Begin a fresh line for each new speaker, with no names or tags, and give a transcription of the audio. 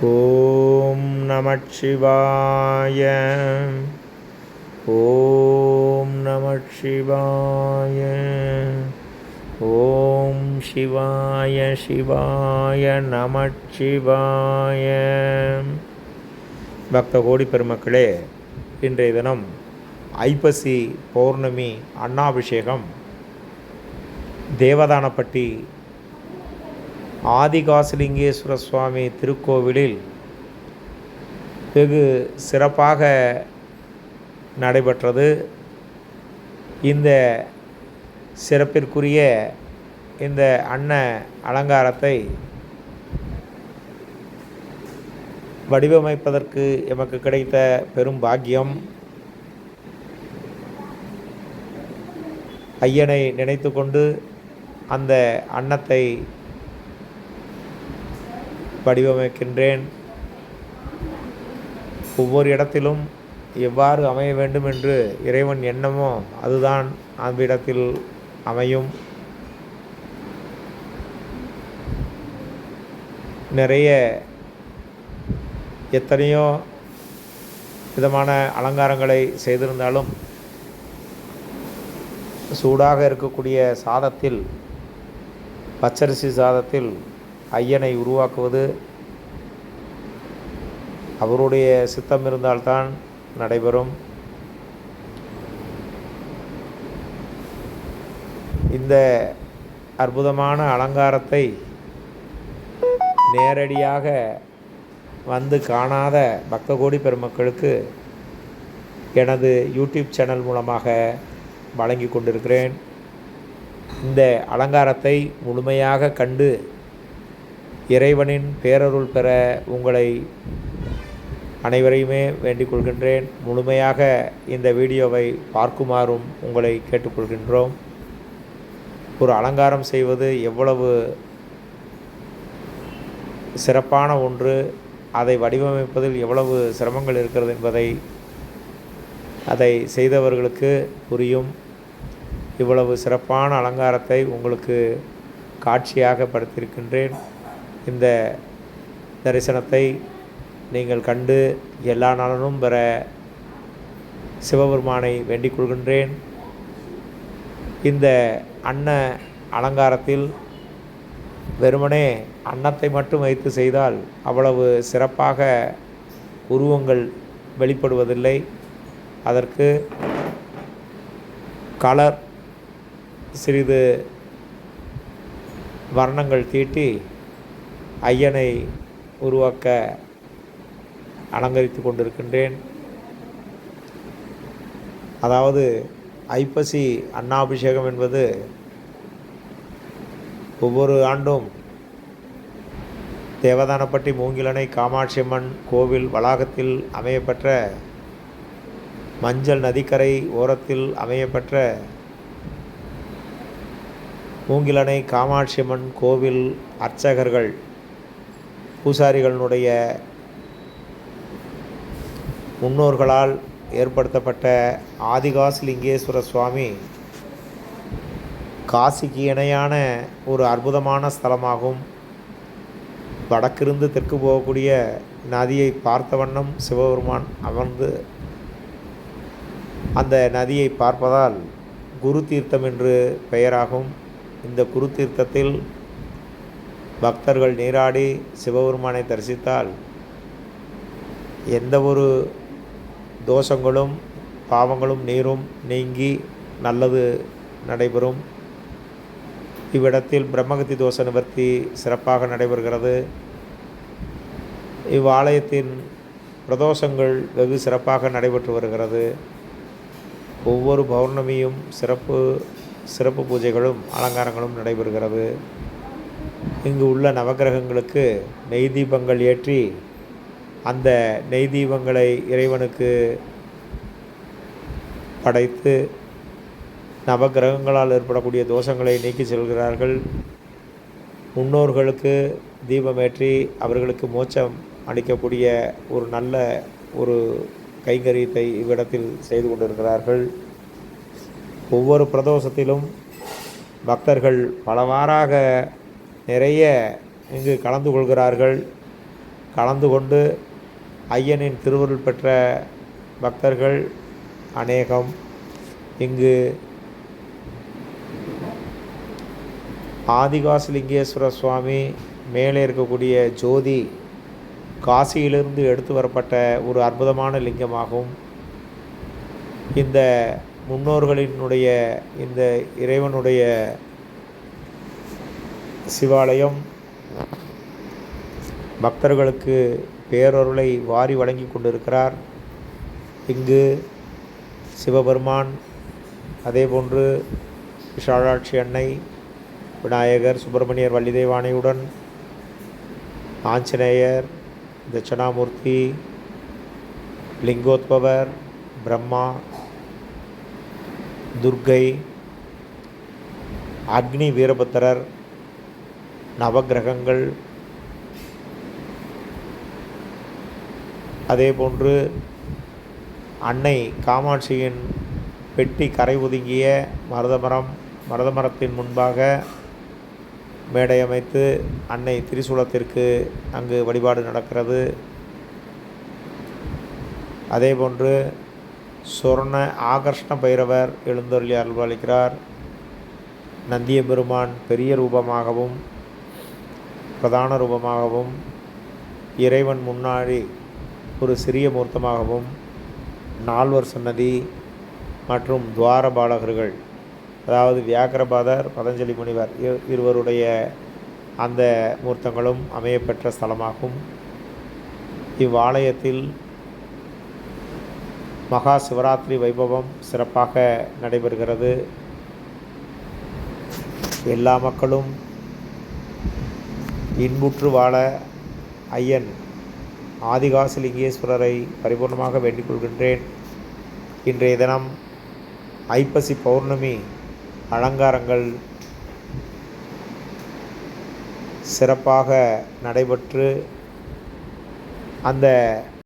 ஓம் நமச்சிவாய ஓம் நமச்சிவாய ஓம் சிவாய சிவாய நமச்சிவாய பக்த கோடி பெருமக்களே இன்றைய தினம் ஐப்பசி பௌர்ணமி அண்ணாபிஷேகம் தேவதானப்பட்டி ஆதிகாசலிங்கேஸ்வர சுவாமி திருக்கோவிலில் வெகு சிறப்பாக நடைபெற்றது. இந்த சிறப்பிற்குரிய இந்த அன்ன அலங்காரத்தை வடிவமைப்பதற்கு எமக்கு கிடைத்த பெரும் பாக்கியம். ஐயனை நினைத்து கொண்டு அந்த அன்னத்தை வடிவமைக்கின்றேன். ஒவ்வொரு இடத்திலும் எவ்வாறு அமைய வேண்டும் என்று இறைவன் எண்ணமோ அதுதான் அந்த இடத்தில் அமையும். நிறைய எத்தனையோ விதமான அலங்காரங்களை செய்திருந்தாலும் சூடாக இருக்கக்கூடிய சாதத்தில் பச்சரிசி சாதத்தில் ஐயனை உருவாக்குவது அவருடைய சித்தம் இருந்தால்தான் நடைபெறும். இந்த அற்புதமான அலங்காரத்தை நேரடியாக வந்து காணாத பக்த கோடி பெருமக்களுக்கு எனது யூடியூப் சேனல் மூலமாக வழங்கி கொண்டிருக்கிறேன். இந்த அலங்காரத்தை முழுமையாக கண்டு இறைவனின் பேரருள் பெற உங்களை அனைவரையுமே வேண்டிக் கொள்கின்றேன். முழுமையாக இந்த வீடியோவை பார்க்குமாறும் உங்களை கேட்டுக்கொள்கின்றோம். ஒரு அலங்காரம் செய்வது எவ்வளவு சிறப்பான ஒன்று அதை வடிவமைப்பதில் எவ்வளவு சிரமங்கள் இருக்கிறது என்பதை அதை செய்தவர்களுக்கு புரியும். இவ்வளவு சிறப்பான அலங்காரத்தை உங்களுக்கு காட்சியாக படுத்தியிருக்கின்றேன் இந்த தரிசனத்தை நீங்கள் கண்டு எல்லா நலனும் பெற சிவபெருமானை வேண்டிக் கொள்கின்றேன். இந்த அன்ன அலங்காரத்தில் வெறுமனே அன்னத்தை மட்டும் வைத்து செய்தால் அவ்வளவு சிறப்பாக உருவங்கள் வெளிப்படுவதில்லை. அதற்கு கலர் சிறிது வர்ணங்கள் தீட்டி ஐயனை உருவாக்க அலங்கரித்து கொண்டிருக்கின்றேன். அதாவது ஐப்பசி அன்னாபிஷேகம் என்பது ஒவ்வொரு ஆண்டும் தேவதானப்பட்டி மூங்கிலணை காமாட்சி அம்மன் கோவில் வளாகத்தில் அமையப்பெற்ற மஞ்சள் நதிக்கரை ஓரத்தில் அமையப்பெற்ற மூங்கிலணை காமாட்சி அம்மன் கோவில் அர்ச்சகர்கள் பூசாரிகளினுடைய முன்னோர்களால் ஏற்படுத்தப்பட்ட ஆதிகாசிலிங்கேஸ்வர சுவாமி காசிக்கு இணையான ஒரு அற்புதமான ஸ்தலமாகும் வடக்கிருந்து தெற்கு போகக்கூடிய நதியை பார்த்த வண்ணம் சிவபெருமான் அமர்ந்து அந்த நதியை பார்ப்பதால் குரு தீர்த்தம் என்று பெயராகும். இந்த குரு தீர்த்தத்தில் பக்தர்கள் நீராடி சிவபெருமானை தரிசித்தால் எந்த ஒரு தோஷங்களும் பாவங்களும் நீரும் நீங்கி நல்லது நடைபெறும். இவ்விடத்தில் பிரம்மகத்தி தோஷ நிவர்த்தி சிறப்பாக நடைபெறுகிறது. இவ்வாலயத்தின் பிரதோஷங்கள் வெகு சிறப்பாக நடைபெற்று வருகிறது. ஒவ்வொரு பௌர்ணமியும் சிறப்பு சிறப்பு பூஜைகளும் அலங்காரங்களும் நடைபெறுகிறது. இங்கு உள்ள நவகிரகங்களுக்கு நெய் தீபங்கள் ஏற்றி அந்த நெய் தீபங்களை இறைவனுக்கு படைத்து நவகிரகங்களால் ஏற்படக்கூடிய தோஷங்களை நீக்கி செல்கிறார்கள். முன்னோர்களுக்கு தீபமேற்றி அவர்களுக்கு மோட்சம் அளிக்கக்கூடிய ஒரு நல்ல ஒரு கைங்கரியத்தை இவ்விடத்தில் செய்து கொண்டிருக்கிறார்கள். ஒவ்வொரு பிரதோஷத்திலும் பக்தர்கள் பலவாறாக நிறைய இங்கு கலந்து கொள்கிறார்கள். கலந்து கொண்டு ஐயனின் திருவருள் பெற்ற பக்தர்கள் அநேகம். இங்கு ஆதிகாசலிங்கேஸ்வர சுவாமி மேலே இருக்கக்கூடிய ஜோதி காசியிலிருந்து எடுத்து வரப்பட்ட ஒரு அற்புதமான லிங்கமாகும். இந்த முன்னோர்களினுடைய இந்த இறைவனுடைய சிவாலயம். பக்தர்களுக்கு பேரொருளை வாரி வழங்கி கொண்டிருக்கிறார். இங்கு சிவபெருமான் அதேபோன்று விஷாலாட்சி அன்னை விநாயகர் சுப்பிரமணியர் வள்ளிதேவானையுடன் ஆஞ்சநேயர் தட்சணாமூர்த்தி லிங்கோத்பவர் பிரம்மா துர்க்கை அக்னி வீரபத்திரர் நவக்கிரகங்கள். அதேபோன்று அன்னை காமாட்சியின் பெட்டி கரை ஒதுங்கிய மருதமரம் மருதமரத்தின் முன்பாக மேடை அமைத்து அன்னை திரிசூலத்திற்கு அங்கு வழிபாடு நடக்கிறது. அதேபோன்று சொர்ண ஆகர்ஷ்ண பைரவர் எழுந்தொருளி அருள்பாலிக்கிறார். நந்திய பெருமான் பெரிய ரூபமாகவும் பிரதான ரூபமாகவும் இறைவன் முன்னாடி ஒரு சிறிய மூர்த்தமாகவும் நால்வர் சன்னதி மற்றும் துவாரபாலகர்கள் அதாவது வியாக்கரபாதர் பதஞ்சலி முனிவர் இருவருடைய அந்த மூர்த்தங்களும் அமையப்பெற்ற ஸ்தலமாகும். இவ்வாலயத்தில் மகா சிவராத்திரி வைபவம் சிறப்பாக நடைபெறுகிறது. எல்லா மக்களும் இன்புற்று வாழ ஐயன் ஆதிகாசலிங்கேஸ்வரரை பரிபூர்ணமாக வேண்டிக் கொள்கின்றேன். இன்றைய தினம் ஐப்பசி பௌர்ணமி அலங்காரங்கள் சிறப்பாக நடைபெற்று அந்த